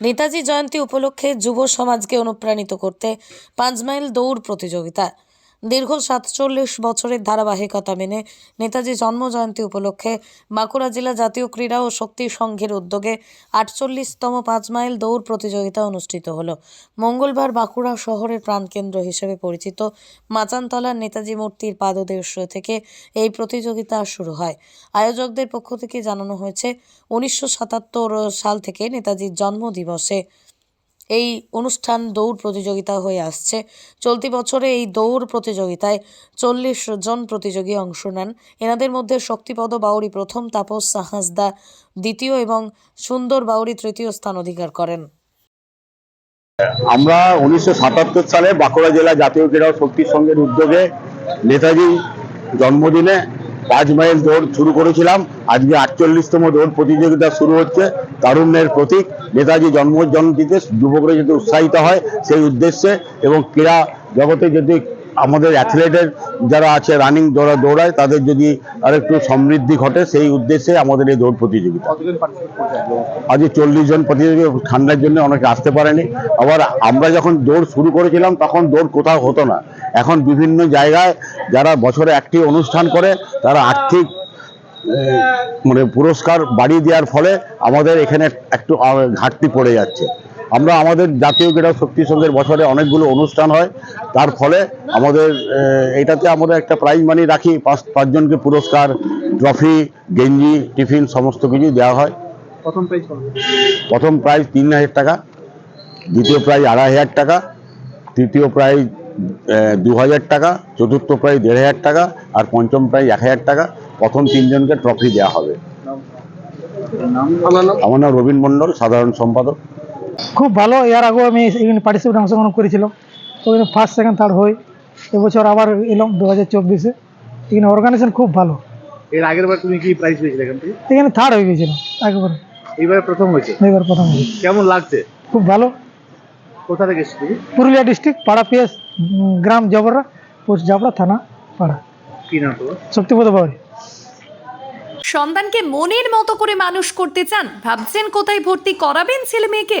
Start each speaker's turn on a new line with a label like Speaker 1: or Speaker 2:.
Speaker 1: নেতাজি জয়ন্তী উপলক্ষে যুব সমাজকে অনুপ্রাণিত করতে পাঁচ মাইল দৌড় প্রতিযোগিতা। দীর্ঘ সাতচল্লিশ বছরের ধারাবাহিকতা মেনে নেতাজি জন্মজয়ন্তী উপলক্ষে বাঁকুড়া জেলা জাতীয় ক্রীড়া ও শক্তি সংঘের উদ্যোগে আটচল্লিশতম পাঁচ মাইল দৌড় প্রতিযোগিতা অনুষ্ঠিত হলো। মঙ্গলবার বাঁকুড়া শহরের প্রাণকেন্দ্র হিসেবে পরিচিত মাচানতলার নেতাজি মূর্তির পাদদেশ থেকে এই প্রতিযোগিতা শুরু হয়। আয়োজকদের পক্ষ থেকে জানানো হয়েছে, উনিশশো সাতাত্তর সাল থেকে নেতাজির জন্মদিবসে এই অনুষ্ঠান দৌড় প্রতিযোগিতা হয়ে আসছে। চলতি বছরে এই দৌড় প্রতিযোগিতায় চল্লিশ জন প্রতিযোগী অংশ নেন। এনাদের মধ্যে শক্তিপদ বাউরি প্রথম, তাপস হাঁসদা দ্বিতীয় এবং সুন্দর বাউরি তৃতীয় স্থান অধিকার করেন।
Speaker 2: আমরা উনিশশো সাতাত্তর সালে বাঁকুড়া জেলা জাতীয় ক্রীড়া শক্তি সংঘের উদ্যোগে নেতাজি জন্মদিনে পাঁচ মাইল দৌড় শুরু করেছিলাম। আজকে আটচল্লিশতম দৌড় প্রতিযোগিতা শুরু হচ্ছে। তারুণ্যের প্রতীক নেতাজি জন্ম জয়ন্তীতে যুবকরা যাতে উৎসাহিত হয় সেই উদ্দেশ্যে এবং ক্রীড়া জগতে যদি আমাদের অ্যাথলেটের যারা আছে রানিং দৌড়া দৌড়ায় তাদের যদি আরেকটু সমৃদ্ধি ঘটে সেই উদ্দেশ্যে আমাদের এই দৌড় প্রতিযোগিতা?
Speaker 3: আজকে
Speaker 2: চল্লিশ জন প্রতিযোগী ঠান্ডার জন্য অনেকে আসতে পারেনি। আবার আমরা যখন দৌড় শুরু করেছিলাম তখন দৌড় কোথাও হতো না। এখন বিভিন্ন জায়গায় যারা বছরে একটি অনুষ্ঠান করে তারা আর্থিক মানে পুরস্কার বাড়িয়ে দেওয়ার ফলে আমাদের এখানে একটু ঘাটতি পড়ে যাচ্ছে। আমরা আমাদের জাতীয় ক্রীড়া শক্তি সংঘের বছরে অনেকগুলো অনুষ্ঠান হয় তার ফলে আমাদের এটাতে আমরা একটা প্রাইজ মানি রাখি পাঁচ পাঁচজনকে পুরস্কার ট্রফি গেঞ্জি টিফিন সমস্ত কিছু দেওয়া হয়।
Speaker 3: প্রথম প্রাইজ
Speaker 2: প্রথম প্রাইজ তিন হাজার টাকা দ্বিতীয় প্রাইজ আড়াই হাজার টাকা তৃতীয় প্রাইজ দু হাজার টাকা চতুর্থ প্রাইজ দেড় হাজার টাকা আর পঞ্চম প্রাইজ এক হাজার টাকা। প্রথম তিনজনকে ট্রফি দেওয়া হবে।
Speaker 3: আমার নাম?
Speaker 2: আমার নাম রবীন মণ্ডল সাধারণ সম্পাদক।
Speaker 4: খুব ভালো এর আগেও আমি এখানে পার্টিসিপেট অংশগ্রহণ করেছিলাম। তো ফার্স্ট সেকেন্ড থার্ড হই এবছর আবার এলাম দু হাজার চব্বিশে। এখানে অর্গানাইজেশন খুব ভালো।
Speaker 3: এর আগের বার তুমি কি প্রাইজ পেয়েছিলে এখান থেকে?
Speaker 4: এখানে থার্ড হয়ে গেছিল একেবারে
Speaker 3: এইবারে প্রথম হয়েছে?
Speaker 4: এবার প্রথম হয়েছে।
Speaker 3: কেমন লাগছে?
Speaker 4: খুব ভালো।
Speaker 3: কোথা থেকে এসেছ? তুমি
Speaker 4: পুরুলিয়া ডিস্ট্রিক্ট পাড়া পিএস গ্রাম জবরা পোস্ট জাবরা থানা পাড়া।
Speaker 3: কি নাম তোমার?
Speaker 4: শক্তিপদ বাউরি
Speaker 5: সন্তানকে মনের মতো করে মানুষ করতে চান ভাবছেন কোথায় ভর্তি করাবেন ছেলে মেয়েকে